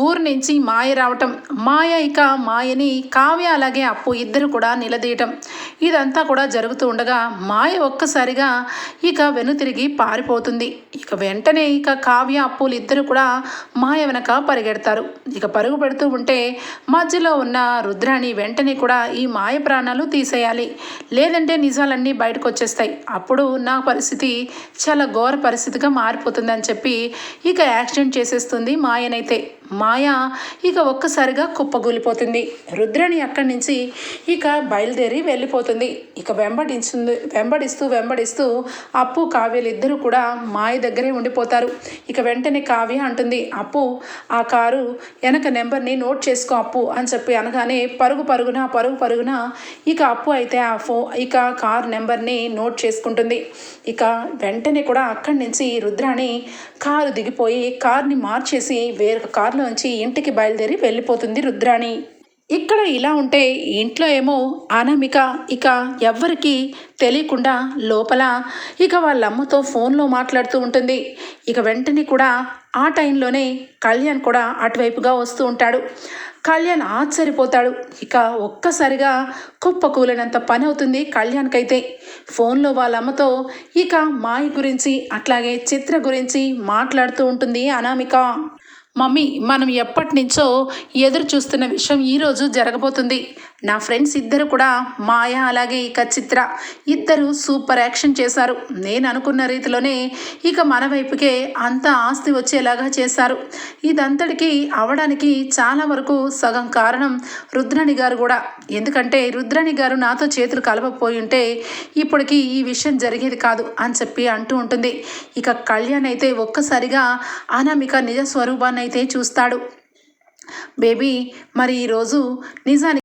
ఊరు నుంచి మాయ రావటం. మాయ ఇక మాయని కావ్య అలాగే అప్పు ఇద్దరు కూడా నిలదీయటం. ఇదంతా కూడా జరుగుతూ ఉండగా మాయ ఒక్కసారిగా ఇక వెనుతిరిగి పారిపోతుంది. ఇక వెంటనే ఇక కావ్య అప్పులు ఇద్దరు కూడా మాయ వెనక పరిగెడతారు. ఇక పరుగు పెడుతూ ఉంటే మధ్యలో ఉన్న రుద్రాణి వెంటనే కూడా ఈ మాయ ప్రాణాలు తీసేయాలి. లేదంటే నిజాలన్నీ బయటకు వచ్చేస్తాయి అప్పుడు నా పరిస్థితి చాలా ఘోర పరిస్థితిగా మారిపోతుందని చెప్పి ఇక యాక్సిడెంట్ చేసేస్తుంది మాయనైతే. మాయ ఇక ఒక్కసారిగా కుప్పగూలిపోతుంది. రుద్రాణి అక్కడి నుంచి ఇక బయలుదేరి వెళ్ళిపోతుంది. ఇక వెంబడించింది వెంబడిస్తూ వెంబడిస్తూ అప్పు కావ్యలు ఇద్దరు కూడా మాయ దగ్గరే ఉండిపోతారు. ఇక వెంటనే కావ్య అంటుంది అప్పు ఆ కారు వెనక నెంబర్ని నోట్ చేసుకో అప్పు అని చెప్పి అనగానే పరుగు పరుగున పరుగు పరుగున ఇక అప్పు అయితే ఆ ఫో ఇక కార్ నెంబర్ని నోట్ చేసుకుంటుంది. ఇక వెంటనే కూడా అక్కడి నుంచి రుద్రాణి కారు దిగిపోయి కార్ని మార్చేసి వేరొక నుంచి ఇంటికి బయలుదేరి వెళ్ళిపోతుంది రుద్రాణి. ఇక్కడ ఇలా ఉంటే ఇంట్లో ఏమో అనామిక ఇక ఎవ్వరికి తెలియకుండా లోపల ఇక వాళ్ళ అమ్మతో ఫోన్లో మాట్లాడుతూ ఉంటుంది. ఇక వెంటనే కూడా ఆ టైంలోనే కళ్యాణ్ కూడా అటువైపుగా వస్తూ ఉంటాడు. కళ్యాణ్ ఆశ్చర్యపోతాడు. ఇక ఒక్కసారిగా కుప్ప కూలినంత పని అవుతుంది కళ్యాణ్కైతే. ఫోన్లో వాళ్ళ అమ్మతో ఇక మాయ గురించి అట్లాగే చిత్ర గురించి మాట్లాడుతూ ఉంటుంది అనామిక. మమ్మీ మనం ఎప్పటి నుంచో ఎదురు చూస్తున్న విషయం ఈరోజు జరగబోతుంది. నా ఫ్రెండ్స్ ఇద్దరు కూడా మాయ అలాగే ఇక చిత్ర ఇద్దరు సూపర్ యాక్షన్ చేశారు. నేను అనుకున్న రీతిలోనే ఇక మన వైపుకే అంత ఆస్తి వచ్చేలాగా చేశారు. ఇదంతటికి అవడానికి చాలా వరకు సగం కారణం రుద్రని గారు కూడా. ఎందుకంటే రుద్రని గారు నాతో చేతులు కలవకపోయి ఉంటే ఇప్పటికి ఈ విషయం జరిగేది కాదు అని చెప్పి అంటూ ఉంటుంది. ఇక కళ్యాణ్ అయితే ఒక్కసారిగా అనామిక నిజ స్వరూపాన్ని అయితే చూస్తాడు. బేబీ మరి ఈరోజు నిజానికి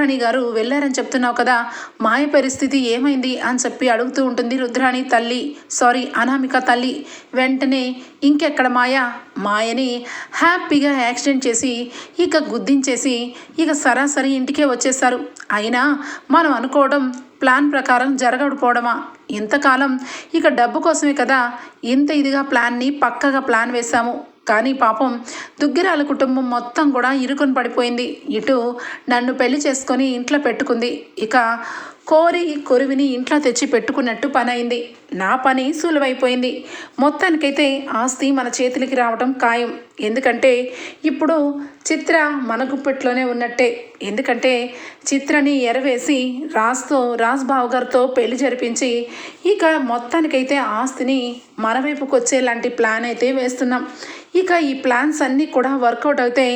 రుద్రాణి గారు వెళ్ళారని చెప్తున్నావు కదా మాయ పరిస్థితి ఏమైంది అని చెప్పి అడుగుతూ ఉంటుంది రుద్రాణి తల్లి. సారీ అనామిక తల్లి. వెంటనే ఇంకెక్కడ మాయ? మాయని హ్యాపీగా యాక్సిడెంట్ చేసి ఇక గుద్దించేసి ఇక సరాసరి ఇంటికే వచ్చేసారు అయినా మనం అనుకోవడం ప్లాన్ ప్రకారం జరగకపోవడమా? ఇంతకాలం ఇక డబ్బు కోసమే కదా ఇంత ఇదిగా ప్లాన్ని పక్కగా ప్లాన్ వేశాము. కానీ పాపం దుగ్గిరాల కుటుంబం మొత్తం కూడా ఇరుకుని పడిపోయింది. ఇటు నన్ను పెళ్ళి చేసుకొని ఇంట్లో పెట్టుకుంది. ఇక కోరి కొరివిని ఇంట్లో తెచ్చి పెట్టుకున్నట్టు పని అయింది నా పని సులువైపోయింది. మొత్తానికైతే ఆస్తి మన చేతులకి రావడం ఖాయం. ఎందుకంటే ఇప్పుడు చిత్ర మన గుప్పెట్లోనే ఉన్నట్టే. ఎందుకంటే చిత్రని ఎరవేసి రాస్తో రాజ్ బావు గారితో పెళ్ళి జరిపించి ఇక మొత్తానికైతే ఆస్తిని మన వైపుకి వచ్చేలాంటి ప్లాన్ అయితే వేస్తున్నాం. ఇక ఈ ప్లాన్స్ అన్నీ కూడా వర్కౌట్ అయితే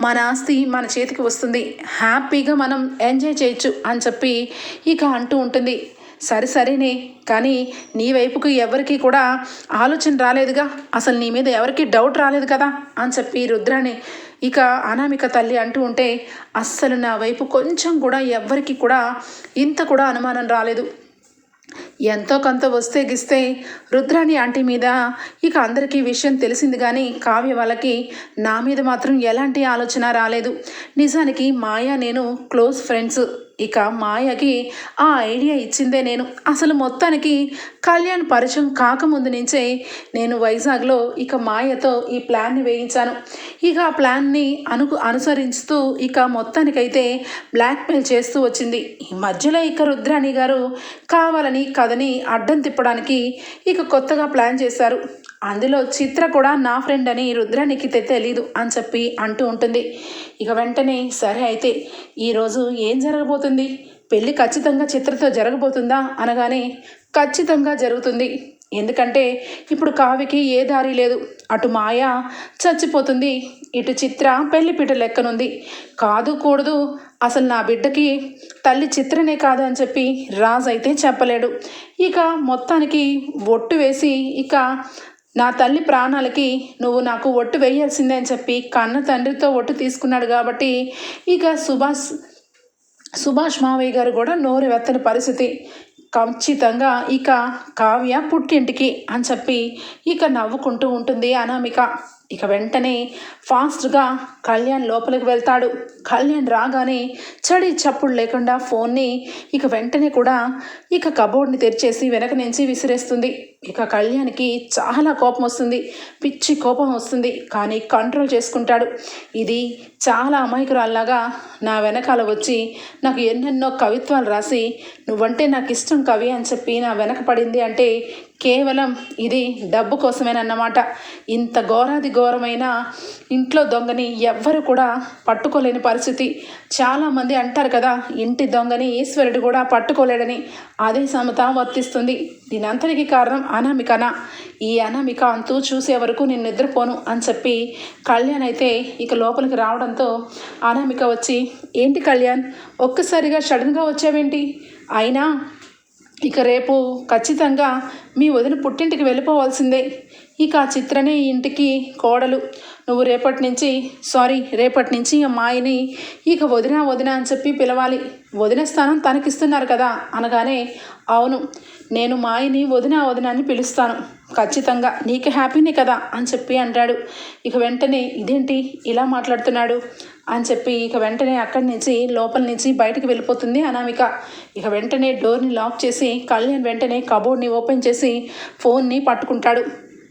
మన ఆస్తి మన చేతికి వస్తుంది. హ్యాపీగా మనం ఎంజాయ్ చేయొచ్చు అని చెప్పి ఇక అంటూ ఉంటుంది. సరే సరేనే. కానీ నీ వైపుకు ఎవరికి కూడా ఆలోచన రాలేదుగా. అసలు నీ మీద ఎవరికి డౌట్ రాలేదు కదా అని చెప్పి రుద్రాని ఇక అనామిక తల్లి అంటూ ఉంటే అస్సలు నా వైపు కొంచెం కూడా ఎవ్వరికి కూడా ఇంత కూడా అనుమానం రాలేదు. ఎంతో కొంత వస్తే గిస్తే రుద్రాణి ఆంటీ మీద ఇక అందరికీ విషయం తెలిసింది కానీ కావ్య వాళ్ళకి నా మీద మాత్రం ఎలాంటి ఆలోచన రాలేదు. నిజానికి మాయా నేను క్లోజ్ ఫ్రెండ్స్. ఇక మాయకి ఆ ఐడియా ఇచ్చిందే నేను. అసలు మొత్తానికి కళ్యాణ్ పరిచయం కాకముందు నుంచే నేను వైజాగ్లో ఇక మాయతో ఈ ప్లాన్ని వేయించాను. ఇక ఆ ప్లాన్ని అను అనుసరిస్తూ ఇక మొత్తానికైతే బ్లాక్మెయిల్ చేస్తూ వచ్చింది. ఈ మధ్యలో ఇక రుద్రాణి గారు కావాలని కథని అడ్డం తిప్పడానికి ఇక కొత్తగా ప్లాన్ చేశారు. అందులో చిత్ర కూడా నా ఫ్రెండ్ అని రుద్రానికి తెలీదు అని చెప్పి అంటూ ఉంటుంది. ఇక వెంటనే సరే అయితే ఈరోజు ఏం జరగబోతుంది? పెళ్ళి ఖచ్చితంగా చిత్రతో జరగబోతుందా? అనగానే ఖచ్చితంగా జరుగుతుంది. ఎందుకంటే ఇప్పుడు కావికి ఏ దారి లేదు. అటు మాయ చచ్చిపోతుంది. ఇటు చిత్ర పెళ్ళిపీట లెక్కనుంది. కాదు కూడదు అసలు నా బిడ్డకి తల్లి చిత్రనే కాదు అని చెప్పి రాజు అయితే చెప్పలేడు. ఇక మొత్తానికి ఒట్టు వేసి ఇక నా తల్లి ప్రాణాలకి నువ్వు నాకు ఒట్టు వేయాల్సిందే అని చెప్పి కన్న తండ్రితో ఒట్టు తీసుకున్నాడు కాబట్టి ఇక సుభాష్ సుభాష్ మావయ్య గారు కూడా నోరు వెత్తని పరిస్థితి. ఖచ్చితంగా ఇక కావ్య పుట్టింటికి అని చెప్పి ఇక నవ్వుకుంటూ ఉంటుంది అనామిక. ఇక వెంటనే ఫాస్ట్గా కళ్యాణ్ లోపలికి వెళ్తాడు. కళ్యాణ్ రాగానే చడి చప్పుడు లేకుండా ఫోన్ని ఇక వెంటనే కూడా ఇక కబోర్డ్ని తెరిచేసి వెనక నుంచి విసిరేస్తుంది. ఇక కళ్యాణ్కి చాలా కోపం వస్తుంది. పిచ్చి కోపం వస్తుంది. కానీ కంట్రోల్ చేసుకుంటాడు. ఇది చాలా అమాయకురాల్లాగా నా వెనకాల వచ్చి నాకు ఎన్నెన్నో కవిత్వాలు రాసి నువ్వంటే నాకు ఇష్టం కవి అని చెప్పి నా వెనక పడింది అంటే కేవలం ఇది డబ్బు కోసమేనన్నమాట. ఇంత ఘోరాది ఘోరమైన ఇంట్లో దొంగని ఎవ్వరు కూడా పట్టుకోలేని పరిస్థితి. చాలామంది అంటారు కదా ఇంటి దొంగని ఈశ్వరుడు కూడా పట్టుకోలేడని అదే సమత వర్తిస్తుంది. దీనంతటికి కారణం అనామికన? ఈ అనామిక అంతూ చూసే వరకు నేను నిద్రపోను అని చెప్పి కళ్యాణ్ అయితే ఇక లోపలికి రావడం రావడంతో అనామిక వచ్చి ఏంటి కళ్యాణ్ ఒక్కసారిగా సడన్గా వచ్చావేంటి? అయినా ఇక రేపు ఖచ్చితంగా మీ వదిన పుట్టింటికి వెళ్ళిపోవాల్సిందే. ఇక ఆ చిత్రనే ఈ ఇంటికి కోడలు. నువ్వు రేపటి నుంచి సారీ రేపటి నుంచి అమ్మాయిని మాయని ఇక వదిన వదిన అని చెప్పి పిలవాలి. వదిన స్థానం తనకిస్తున్నారు కదా అనగానే అవును నేను మాయని వదిన వదిన అని పిలుస్తాను. ఖచ్చితంగా నీకు హ్యాపీనే కదా అని చెప్పి అంటాడు. ఇక వెంటనే ఇదేంటి ఇలా మాట్లాడుతున్నాడు? అని చెప్పి ఇక వెంటనే అక్కడి నుంచి లోపల నుంచి బయటకు వెళ్ళిపోతుంది అనామిక. ఇక వెంటనే డోర్ని లాక్ చేసి కళ్యాణ్ వెంటనే కబోర్డ్ని ఓపెన్ చేసి ఫోన్ని పట్టుకుంటాడు.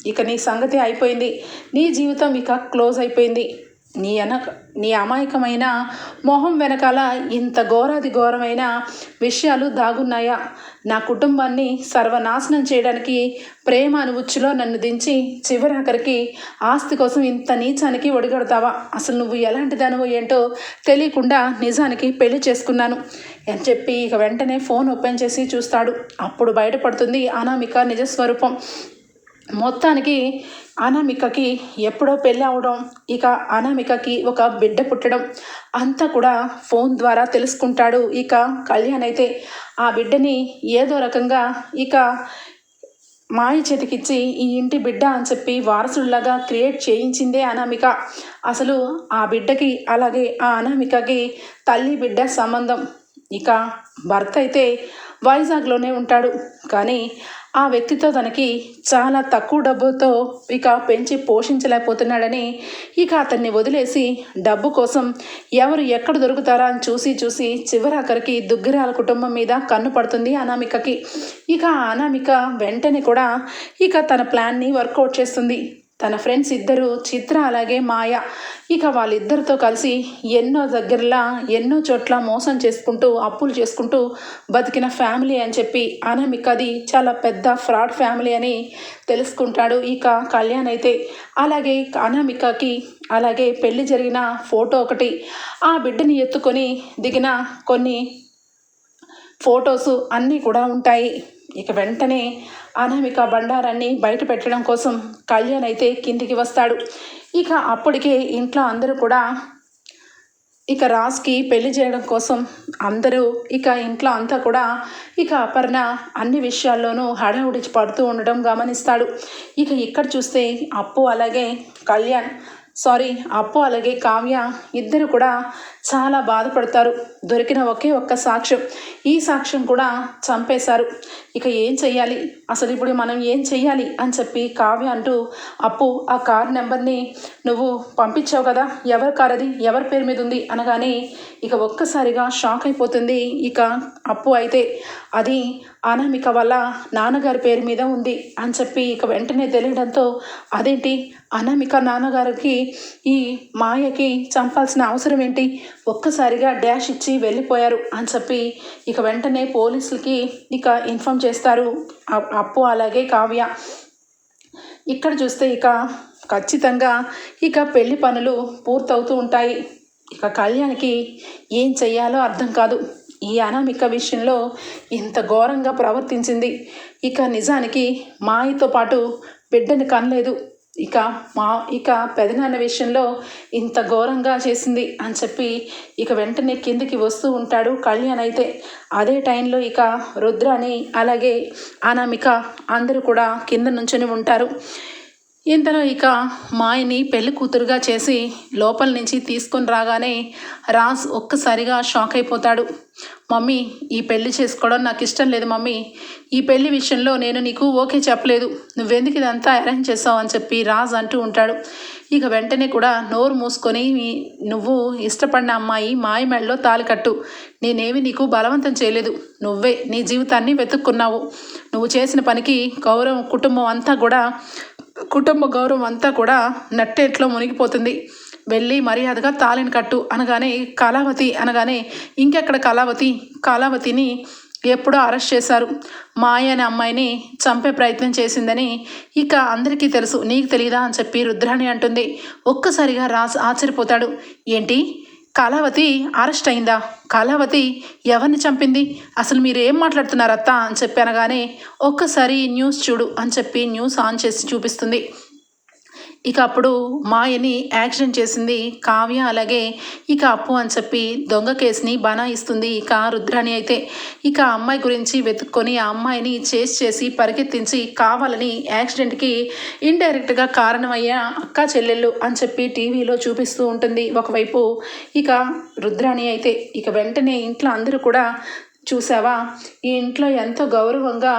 ఇక నీ సంగతి అయిపోయింది. నీ జీవితం ఇక క్లోజ్ అయిపోయింది. నీ అన నీ అమాయకమైన మొహం వెనకాల ఇంత ఘోరాది ఘోరమైన విషయాలు దాగున్నాయా? నా కుటుంబాన్ని సర్వనాశనం చేయడానికి ప్రేమ ఉచ్చులో నన్ను దించి చివరాఖరికి ఆస్తి కోసం ఇంత నీచానికి ఒడిగడతావా? అసలు నువ్వు ఎలాంటి దానివో ఏంటో తెలియకుండా నిజానికి పెళ్ళి చేసుకున్నాను. అని చెప్పి ఇక వెంటనే ఫోన్ ఓపెన్ చేసి చూస్తాడు. అప్పుడు బయటపడుతుంది అనామిక నిజస్వరూపం. మొత్తానికి అనామికకి ఎప్పుడో పెళ్ళి అవడం ఇక అనామికకి ఒక బిడ్డ పుట్టడం అంతా కూడా ఫోన్ ద్వారా తెలుసుకుంటాడు. ఇక కళ్యాణ్ అయితే ఆ బిడ్డని ఏదో రకంగా ఇక మాయ చేతికిచ్చి ఈ ఇంటి బిడ్డ అని చెప్పి వారసుడిలాగా క్రియేట్ చేయించిందే అనామిక. అసలు ఆ బిడ్డకి అలాగే ఆ అనామికకి తల్లి బిడ్డ సంబంధం. ఇక భర్త అయితే వైజాగ్లోనే ఉంటాడు. కానీ ఆ వ్యక్తితో తనకి చాలా తక్కువ డబ్బుతో ఇక పెంచి పోషించలేకపోతున్నాడని ఇక అతన్ని వదిలేసి డబ్బు కోసం ఎవరు ఎక్కడ దొరుకుతారా అని చూసి చూసి చివరాఖరికి దుగ్గిరాల కుటుంబం మీద కన్ను పడుతుంది అనామికకి. ఇక అనామిక వెంటనే కూడా ఇక తన ప్లాన్ని వర్కౌట్ చేస్తుంది. తన ఫ్రెండ్స్ ఇద్దరు చిత్ర అలాగే మాయ ఇక వాళ్ళిద్దరితో కలిసి ఎన్నో దగ్గరలా ఎన్నో చోట్ల మోసం చేసుకుంటూ అప్పులు చేసుకుంటూ బతికిన ఫ్యామిలీ అని చెప్పి అనామికది చాలా పెద్ద ఫ్రాడ్ ఫ్యామిలీ అని తెలుసుకుంటాడు. ఇక కళ్యాణ్ అయితే అలాగే అనామికకి అలాగే పెళ్ళి జరిగిన ఫోటో ఒకటి ఆ బిడ్డని ఎత్తుకొని దిగిన కొన్ని ఫొటోస్ అన్నీ కూడా ఉంటాయి. ఇక వెంటనే అనామిక బండారాన్ని బయట పెట్టడం కోసం కళ్యాణ్ అయితే కిందికి వస్తాడు. ఇక అప్పటికే ఇంట్లో అందరూ కూడా ఇక రాజ్కి పెళ్ళి చేయడం కోసం అందరూ ఇక ఇంట్లో అంతా కూడా ఇక అపర్ణ అన్ని విషయాల్లోనూ హడావుడి పడుతూ ఉండడం గమనిస్తాడు. ఇక ఇక్కడ చూస్తే అప్పు అలాగే కళ్యాణ్ సారీ అప్పు అలాగే కావ్య ఇద్దరు కూడా చాలా బాధపడతారు. దొరికిన ఒకే ఒక్క సాక్ష్యం. ఈ సాక్ష్యం కూడా చంపేశారు. ఇక ఏం చెయ్యాలి? అసలు ఇప్పుడు మనం ఏం చెయ్యాలి? అని చెప్పి కావ్య అంటూ అప్పు ఆ కార్ నెంబర్ని నువ్వు పంపించావు కదా? ఎవరి కార్ అది? ఎవరి పేరు మీద ఉంది? అనగానే ఇక ఒక్కసారిగా షాక్ అయిపోతుంది. ఇక అప్పు అయితే అది అనామిక వల్ల నాన్నగారి పేరు మీద ఉంది అని చెప్పి ఇక వెంటనే తెలియడంతో అదేంటి? అనామిక నాన్నగారికి ఈ మాయకి చంపాల్సిన అవసరం ఏంటి? ఒక్కసారిగా డ్యాష్ ఇచ్చి వెళ్ళిపోయారు అని చెప్పి ఇక వెంటనే పోలీసులకి ఇక ఇన్ఫామ్ చేస్తారు. అప్పు అలాగే కావ్య. ఇక్కడ చూస్తే ఇక ఖచ్చితంగా ఇక పెళ్ళి పనులు పూర్తవుతూ ఉంటాయి. ఇక కళ్యాణ్కి ఏం చెయ్యాలో అర్థం కాదు. ఈ అనామిక విషయంలో ఇంత ఘోరంగా ప్రవర్తించింది. ఇక నిజానికి మాయతో పాటు బిడ్డని కనలేదు. ఇక మా ఇక పెదనాన్న విషయంలో ఇంత ఘోరంగా చేసింది అని చెప్పి ఇక వెంటనే కిందికి వస్తూ ఉంటాడు కళ్యాణ్ అయితే. అదే టైంలో ఇక రుద్రాని అలాగే అనామిక అందరూ కూడా కింద నుంచొని ఉంటారు. ఇంతలో ఇక మాయని పెళ్ళి కూతురుగా చేసి లోపల నుంచి తీసుకొని రాగానే రాజ్ ఒక్కసారిగా షాక్ అయిపోతాడు. మమ్మీ ఈ పెళ్ళి చేసుకోవడం నాకు ఇష్టం లేదు మమ్మీ. ఈ పెళ్ళి విషయంలో నేను నీకు ఓకే చెప్పలేదు. నువ్వెందుకు ఇదంతా అరేంజ్ చేసావు? అని చెప్పి రాజ్ అంటూ ఉంటాడు. ఇక వెంటనే కూడా నోరు మూసుకొని నువ్వు ఇష్టపడిన అమ్మాయి మాయ మెడలో తాలి కట్టు. నేనేమి నీకు బలవంతం చేయలేదు. నువ్వే నీ జీవితాన్ని వెతుక్కున్నావు. నువ్వు చేసిన పనికి గౌరవం కుటుంబం అంతా కూడా కుటుంబ గౌరవం అంతా కూడా నట్టేట్లో మునిగిపోతుంది. వెళ్ళి మర్యాదగా తాళిని కట్టు అనగానే కళావతి అనగానే ఇంకెక్కడ కళావతి? కళావతిని ఎప్పుడో అరెస్ట్ చేశారు. మాయ అనే అమ్మాయిని చంపే ప్రయత్నం చేసిందని ఇక అందరికీ తెలుసు. నీకు తెలియదా అని చెప్పి రుద్రాణి అంటుంది. ఒక్కసారిగా రాసి ఆశ్చర్యపోతాడు. ఏంటి? కళావతి అరెస్ట్ అయిందా? కళావతి ఎవరిని చంపింది? అసలు మీరు ఏం మాట్లాడుతున్నారత్తా అని చెప్పి అనగానే ఒక్కసారి న్యూస్ చూడు అని చెప్పి న్యూస్ ఆన్ చేసి చూపిస్తుంది. ఇక అప్పుడు మాయని యాక్సిడెంట్ చేసింది కావ్య అలాగే ఇక అప్పు అని చెప్పి దొంగ కేసుని బనాయిస్తుంది ఇక రుద్రాణి అయితే. ఇక ఆ అమ్మాయి గురించి వెతుక్కొని ఆ అమ్మాయిని చేసి చేసి పరిగెత్తించి కావాలని యాక్సిడెంట్కి ఇండైరెక్ట్గా కారణమయ్యే అక్క చెల్లెళ్ళు అని చెప్పి టీవీలో చూపిస్తూ ఉంటుంది. ఒకవైపు ఇక రుద్రాణి అయితే. ఇక వెంటనే ఇంట్లో అందరూ కూడా చూసావా? ఈ ఇంట్లో ఎంతో గౌరవంగా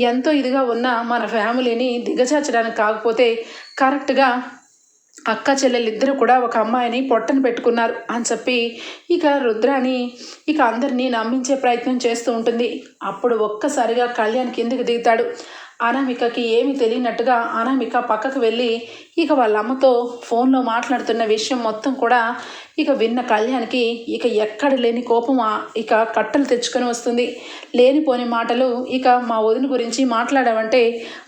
ఎంతో ఇదిగా ఉన్న మన ఫ్యామిలీని దిగజార్చడానికి కాకపోతే కరెక్ట్గా అక్క చెల్లెలిద్దరూ కూడా ఒక అమ్మాయిని పొట్టను పెట్టుకున్నారు అని చెప్పి ఇక రుద్రాని ఇక అందరినీ నమ్మించే ప్రయత్నం చేస్తూ ఉంటుంది. అప్పుడు ఒక్కసారిగా కళ్యాణ్ కిందికి దిగుతాడు. అనామికకి ఏమి తెలియనట్టుగా అనామిక పక్కకు వెళ్ళి ఇక వాళ్ళ అమ్మతో ఫోన్లో మాట్లాడుతున్న విషయం మొత్తం కూడా ఇక విన్న కళ్యాణ్కి ఇక ఎక్కడ లేని కోపం ఇక కట్టలు తెచ్చుకొని వస్తుంది. లేనిపోని మాటలు ఇక మా వదిన గురించి మాట్లాడావంటే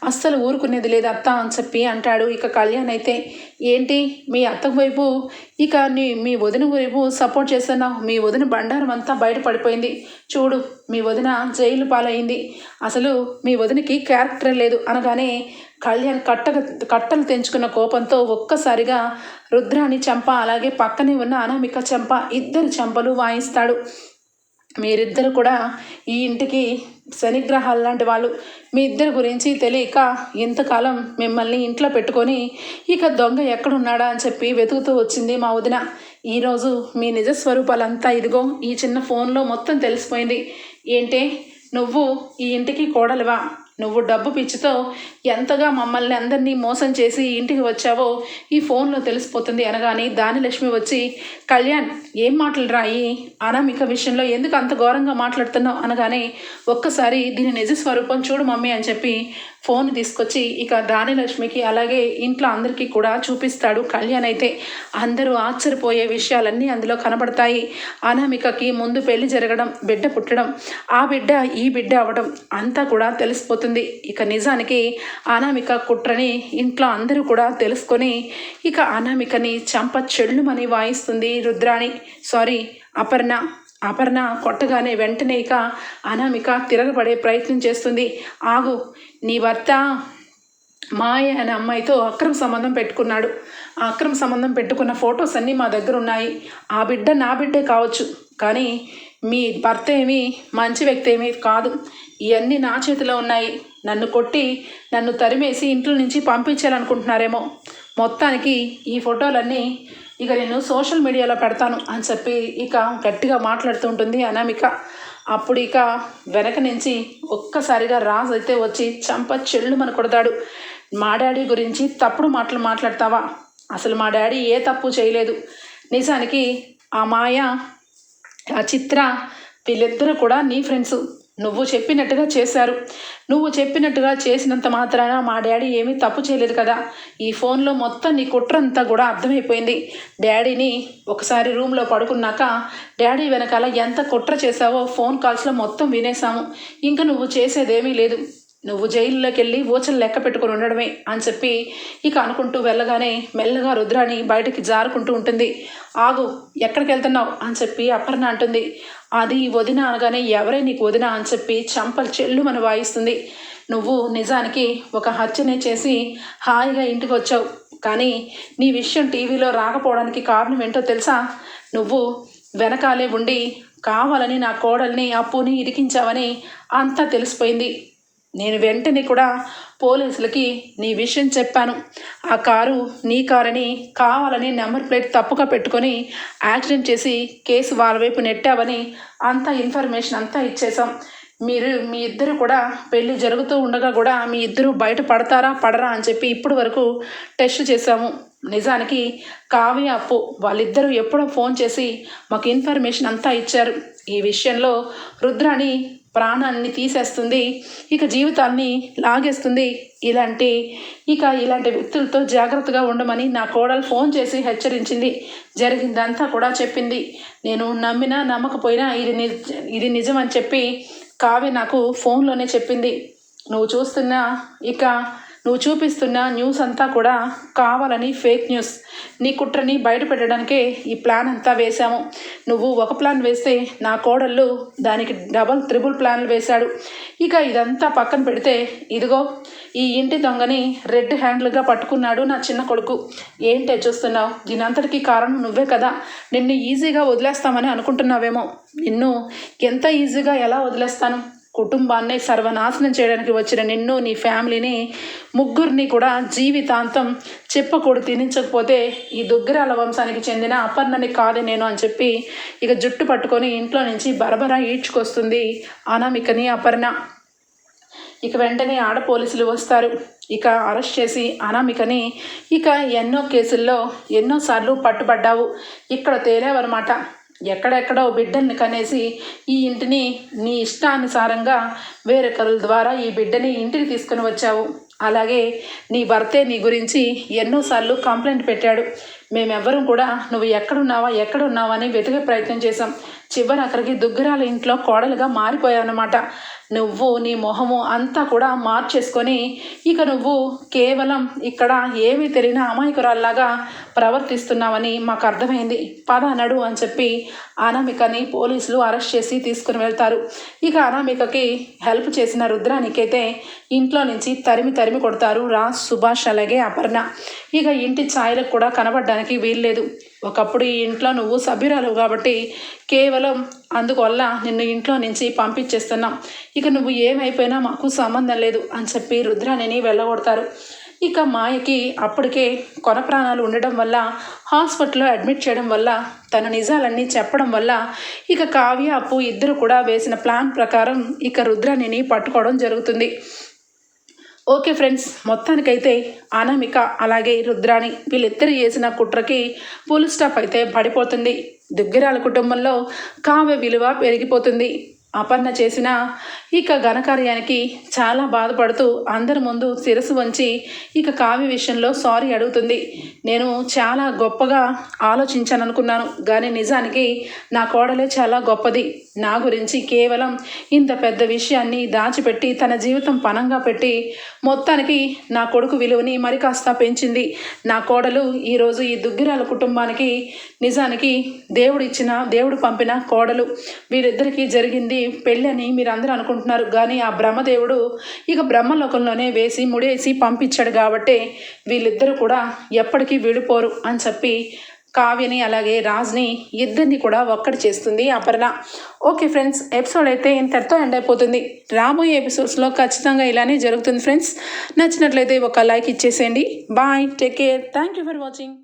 అస్సలు ఊరుకునేది లేదు అత్త అని చెప్పి అంటాడు ఇక కళ్యాణ్ అయితే. ఏంటి? మీ అత్త వైపు ఇక నీ మీ వదిన వైపు సపోర్ట్ చేస్తున్నావు మీ వదిన బండారం అంతా బయటపడిపోయింది చూడు మీ వదిన జైలు పాలైంది. అసలు మీ వదినకి క్యారెక్టర్ లేదు అనగానే కళ్యాణ్ కట్టక కట్టలు తెంచుకున్న కోపంతో ఒక్కసారిగా రుద్రాని చెంప అలాగే పక్కనే ఉన్న అనామిక చెంప ఇద్దరు చెంపలు వాయిస్తాడు. మీరిద్దరు కూడా ఈ ఇంటికి శనిగ్రహాలు లాంటి వాళ్ళు. మీ ఇద్దరి గురించి తెలియక ఇంతకాలం మిమ్మల్ని ఇంట్లో పెట్టుకొని ఇక దొంగ ఎక్కడున్నాడా అని చెప్పి వెతుకుతూ వచ్చింది మా వదిన. ఈరోజు మీ నిజ స్వరూపాలంతా ఇదిగో ఈ చిన్న ఫోన్లో మొత్తం తెలిసిపోయింది. ఏంటి? నువ్వు ఈ ఇంటికి కోడలివా? నువ్వు డబ్బు పిచ్చితో ఎంతగా మమ్మల్ని అందరినీ మోసం చేసి ఇంటికి వచ్చావో ఈ ఫోన్లో తెలిసిపోతుంది అనగాని దానిలక్ష్మి వచ్చి కళ్యాణ్ ఏం మాటలు రాయి? అనామిక విషయంలో ఎందుకు అంత ఘోరంగా మాట్లాడుతున్నావు? అనగానే ఒక్కసారి దీని నిజ స్వరూపం చూడు మమ్మీ అని చెప్పి ఫోన్ తీసుకొచ్చి ఇక దానిలక్ష్మికి అలాగే ఇంట్లో అందరికీ కూడా చూపిస్తాడు. కళ్యాణ్ అయితే అందరూ ఆశ్చర్యపోయే విషయాలన్నీ అందులో కనబడతాయి. అనామికకి ముందు పెళ్ళి జరగడం బిడ్డ పుట్టడం ఆ బిడ్డ ఈ బిడ్డ అవ్వడం అంతా కూడా తెలిసిపోతుంది. ఇక నిజానికి అనామిక కుట్రని ఇంట్లో అందరూ కూడా తెలుసుకొని ఇక అనామికని చంప చెల్లుమని వాయిస్తుంది రుద్రాణి. సారీ అపర్ణ. అపర్ణ కొట్టగానే వెంటనే ఇక అనామిక తిరగబడే ప్రయత్నం చేస్తుంది. ఆగు నీ భర్త మాయ అనే అమ్మాయితో అక్రమ సంబంధం పెట్టుకున్నాడు. ఆ అక్రమ సంబంధం పెట్టుకున్న ఫొటోస్ అన్నీ మా దగ్గర ఉన్నాయి. ఆ బిడ్డ నా బిడ్డే కావచ్చు కానీ మీ భర్త ఏమి మంచి వ్యక్తి ఏమీ కాదు. ఇవన్నీ నా చేతిలో ఉన్నాయి. నన్ను కొట్టి నన్ను తరిమేసి ఇంట్లో నుంచి పంపించాలనుకుంటున్నారేమో. మొత్తానికి ఈ ఫోటోలన్నీ ఇక నేను సోషల్ మీడియాలో పెడతాను అని చెప్పి ఇక గట్టిగా మాట్లాడుతూ ఉంటుంది అనామిక. అప్పుడు ఇక వెనక నుంచి ఒక్కసారిగా రాజు అయితే వచ్చి చంప చెల్లు మన కొడతాడు. మా డాడీ గురించి తప్పుడు మాటలు మాట్లాడతావా? అసలు మా డాడీ ఏ తప్పు చేయలేదు. నిజానికి ఆ మాయ ఆ చిత్ర వీళ్ళిద్దరూ కూడా నీ ఫ్రెండ్స్. నువ్వు చెప్పినట్టుగా చేశారు. నువ్వు చెప్పినట్టుగా చేసినంత మాత్రాన మా డాడీ ఏమీ తప్పు చేయలేదు కదా. ఈ ఫోన్లో మొత్తం నీ కుట్రంతా కూడా అర్థమైపోయింది. డాడీని ఒకసారి రూమ్లో పడుకున్నాక డాడీ వెనకాల ఎంత కుట్ర చేశావో ఫోన్ కాల్స్లో మొత్తం వినేశాము. ఇంకా నువ్వు చేసేదేమీ లేదు. నువ్వు జైల్లోకి వెళ్ళి ఓచలు లెక్క పెట్టుకుని ఉండడమే అని చెప్పి ఇక అనుకుంటూ వెళ్ళగానే మెల్లగా రుద్రాని బయటకి జారుకుంటూ ఉంటుంది. ఆగు ఎక్కడికి వెళ్తున్నావు అని చెప్పి అపర్ణ అంటుంది. అది వదిన అనగానే ఎవరే నీకు వదిన అని చెప్పి చంపలు చెల్లు మన వాయిస్తుంది. నువ్వు నిజానికి ఒక హత్యనే చేసి హాయిగా ఇంటికి వచ్చావు. కానీ నీ విషయం టీవీలో రాకపోవడానికి కారణం ఏంటో తెలుసా? నువ్వు వెనకాలే ఉండి కావాలని నా కోడల్ని అప్పుని ఇరికించావని అంతా తెలిసిపోయింది. నేను వెంటనే కూడా పోలీసులకి నీ విషయం చెప్పాను. ఆ కారు నీ కారని కావాలని నెంబర్ ప్లేట్ తప్పుగా పెట్టుకొని యాక్సిడెంట్ చేసి కేసు వాళ్ళ వైపు నెట్టావని అంతా ఇన్ఫర్మేషన్ అంతా ఇచ్చేసాం మీరు మీ ఇద్దరు కూడా పెళ్ళి జరుగుతూ ఉండగా కూడా మీ ఇద్దరు బయట పడతారా పడరా అని చెప్పి ఇప్పటి వరకు టెస్ట్ చేశాము. నిజానికి కావ్య అప్పు వాళ్ళిద్దరూ ఎప్పుడో ఫోన్ చేసి మాకు ఇన్ఫర్మేషన్ అంతా ఇచ్చారు. ఈ విషయంలో రుద్రాని ప్రాణాన్ని తీసేస్తుంది ఇక జీవితాన్ని లాగేస్తుంది. ఇలాంటి ఇక ఇలాంటి వ్యక్తులతో జాగ్రత్తగా ఉండమని నా కోడలు ఫోన్ చేసి హెచ్చరించింది. జరిగిందంతా కూడా చెప్పింది. నేను నమ్మినా నమ్మకపోయినా ఇది నిజ ఇది నిజమని చెప్పి కావ్య నాకు ఫోన్లోనే చెప్పింది. నువ్వు చూస్తున్న ఇక నువ్వు చూపిస్తున్న న్యూస్ అంతా కూడా కావాలని ఫేక్ న్యూస్ నీ కుట్రని బయట పెట్టడానికే ఈ ప్లాన్ అంతా వేశాము. నువ్వు ఒక ప్లాన్ వేస్తే నా కోడళ్ళు దానికి డబల్ త్రిబుల్ ప్లాన్లు వేశాడు. ఇక ఇదంతా పక్కన పెడితే ఇదిగో ఈ ఇంటి దొంగని రెడ్ హ్యాండ్లుగా పట్టుకున్నాడు నా చిన్న కొడుకు. ఏంటే చూస్తున్నావు? దీనంతటికీ కారణం నువ్వే కదా. నిన్ను ఈజీగా వదిలేస్తామని అనుకుంటున్నావేమో. నిన్ను ఎంత ఈజీగా ఎలా వదిలేస్తాను? కుటుంబాన్ని సర్వనాశనం చేయడానికి వచ్చిన నిన్ను నీ ఫ్యామిలీని ముగ్గురిని కూడా జీవితాంతం చెప్పకూడదు తినించకపోతే ఈ దుగ్గరాల వంశానికి చెందిన అపర్ణని కాదు నేను అని చెప్పి ఇక జుట్టు పట్టుకొని ఇంట్లో నుంచి బరబరా ఈడ్చుకొస్తుంది అనామికని అపర్ణ. ఇక వెంటనే ఆడ పోలీసులు వస్తారు. ఇక అరెస్ట్ చేసి అనామికని ఇక ఎన్నో కేసుల్లో ఎన్నోసార్లు పట్టుబడ్డావు. ఇక్కడ తేలేవన్నమాట. ఎక్కడెక్కడో బిడ్డల్ని కనేసి ఈ ఇంటిని నీ ఇష్టానుసారంగా వేరొకరుల ద్వారా ఈ బిడ్డని ఇంటికి తీసుకుని వచ్చావు. అలాగే నీ భర్తే నీ గురించి ఎన్నోసార్లు కంప్లైంట్ పెట్టాడు. మేమెవ్వరం కూడా నువ్వు ఎక్కడున్నావా ఎక్కడున్నావా అని వెతికే ప్రయత్నం చేశాం. చివరి అక్కడికి దుగ్గరాల ఇంట్లో కోడలుగా మారిపోయావన్నమాట. నువ్వు నీ మొహము అంతా కూడా మార్చేసుకొని ఇక నువ్వు కేవలం ఇక్కడ ఏమీ తెలియని అమాయకురాల్లాగా ప్రవర్తిస్తున్నావని మాకు అర్థమైంది. పద నడు అని చెప్పి అనామికని పోలీసులు అరెస్ట్ చేసి తీసుకుని వెళ్తారు. ఇక అనామికకి హెల్ప్ చేసిన రుద్రానికైతే ఇంట్లో నుంచి తరిమి తరిమి కొడతారు రా సుభాష్ అలాగే అపర్ణ. ఇక ఇంటి ఛాయలకు కూడా కనబడడానికి వీల్లేదు. ఒకప్పుడు ఈ ఇంట్లో నువ్వు సభ్యురాలు కాబట్టి కేవలం అందువల్ల నిన్ను ఇంట్లో నుంచి పంపించేస్తున్నాం. ఇక నువ్వు ఏమైపోయినా మాకు సంబంధం లేదు అని చెప్పి రుద్రాణిని వెళ్ళగొడతారు. ఇక మాయకి అప్పటికే కొన ప్రాణాలు ఉండడం వల్ల హాస్పిటల్లో అడ్మిట్ చేయడం వల్ల తన నిజాలన్నీ చెప్పడం వల్ల ఇక కావ్య అప్పు ఇద్దరు కూడా వేసిన ప్లాన్ ప్రకారం ఇక రుద్రాణిని పట్టుకోవడం జరుగుతుంది. ఓకే ఫ్రెండ్స్ మొత్తానికైతే అనామిక అలాగే రుద్రాణి వీళ్ళిద్దరు చేసిన కుట్రకి పూల్ స్టాప్ అయితే పడిపోతుంది. దుగ్గిరాల కుటుంబంలో కావ్య విలువ పెరిగిపోతుంది. అపర్ణ చేసిన ఇక ఘనకార్యానికి చాలా బాధపడుతూ అందరి ముందు శిరసు వంచి ఇక కావ్య విషయంలో సారీ అడుగుతుంది. నేను చాలా గొప్పగా ఆలోచించాను అనుకున్నాను కానీ నిజానికి నా కోడలే చాలా గొప్పది. నా గురించి కేవలం ఇంత పెద్ద విషయాన్ని దాచిపెట్టి తన జీవితం పనంగా పెట్టి మొత్తానికి నా కొడుకు విలువని మరి కాస్త పెంచింది. నా కోడలు ఈరోజు ఈ దుగ్గిరాల కుటుంబానికి నిజానికి దేవుడిచ్చిన దేవుడు పంపిన కోడలు. వీరిద్దరికీ జరిగింది పెళ్ళని మీరు అందరూ అనుకుంటున్నారు. కానీ ఆ బ్రహ్మదేవుడు ఇక బ్రహ్మలోకంలోనే వేసి ముడేసి పంపించాడు కాబట్టి వీళ్ళిద్దరూ కూడా ఎప్పటికీ విడిపోరు అని చెప్పి కావ్యని అలాగే రాజ్ని ఇద్దరిని కూడా ఒక్కటి చేస్తుంది అపర్ణ. ఓకే ఫ్రెండ్స్ ఎపిసోడ్ అయితే ఇంతటితో ఎండ్ అయిపోతుంది. రాబోయే ఎపిసోడ్స్లో ఖచ్చితంగా ఇలానే జరుగుతుంది ఫ్రెండ్స్. నచ్చినట్లయితే ఒక లైక్ ఇచ్చేసేయండి. Bye take care. Thank you for watching.